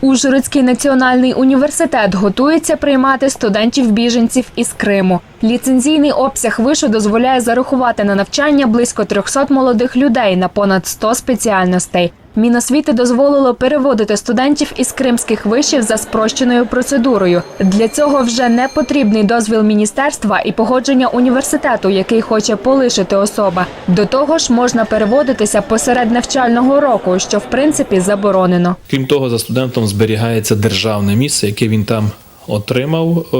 Ужгородський національний університет готується приймати студентів-біженців із Криму. Ліцензійний обсяг вишу дозволяє зарахувати на навчання близько 300 молодих людей на понад 100 спеціальностей. Міносвіти дозволило переводити студентів із кримських вишів за спрощеною процедурою. Для цього вже не потрібний дозвіл міністерства і погодження університету, який хоче полишити особа. До того ж, можна переводитися посеред навчального року, що в принципі заборонено. Крім того, за студентом зберігається державне місце, яке він там отримав е,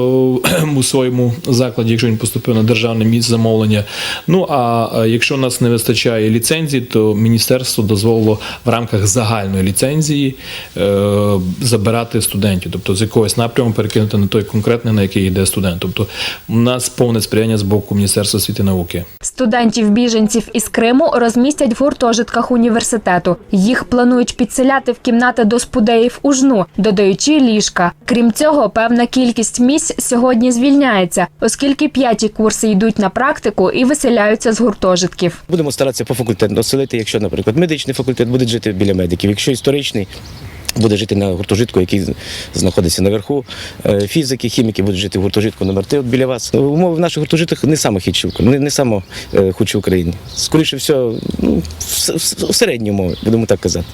у своєму закладі, якщо він поступив на державне місце замовлення. Ну а е, якщо у нас не вистачає ліцензії, то міністерство дозволило в рамках загальної ліцензії е, забирати студентів, тобто з якогось напряму перекинути на той конкретний, на який йде студент. Тобто у нас повне сприяння з боку Міністерства освіти і науки. Студентів-біженців із Криму розмістять в гуртожитках університету. Їх планують підселяти в кімнати до спудеїв у жну, додаючи ліжка. Крім цього, певна кількість місць сьогодні звільняється, оскільки п'яті курси йдуть на практику і виселяються з гуртожитків. Будемо старатися по факультету оселити, якщо, наприклад, медичний факультет буде жити біля медиків, якщо історичний. Буде жити на гуртожитку, який знаходиться наверху. Е, Фізики, хіміки будуть жити в гуртожитку номер 3 от біля вас. Умови в наших гуртожитках не саме худші, не, не саме е, худші в Україні. Скоріше все, ну, в, середні умови, будемо так казати.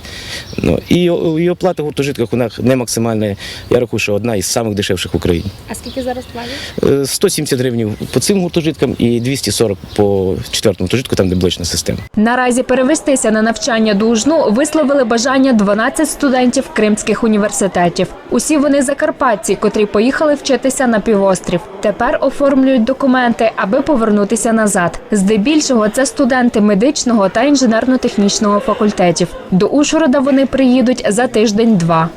Ну, і, і оплата в гуртожитках у нас не максимальна. Я рахую, що одна із самих дешевших в Україні. А скільки зараз платять? Е, 170 гривень по цим гуртожиткам і 240 по четвертому гуртожитку, там де блочна система. Наразі перевестися на навчання до УЖНУ висловили бажання 12 студентів кримських університетів. Усі вони закарпатці, котрі поїхали вчитися на півострів. Тепер оформлюють документи, аби повернутися назад. Здебільшого це студенти медичного та інженерно-технічного факультетів. До Ушгорода вони приїдуть за тиждень-два.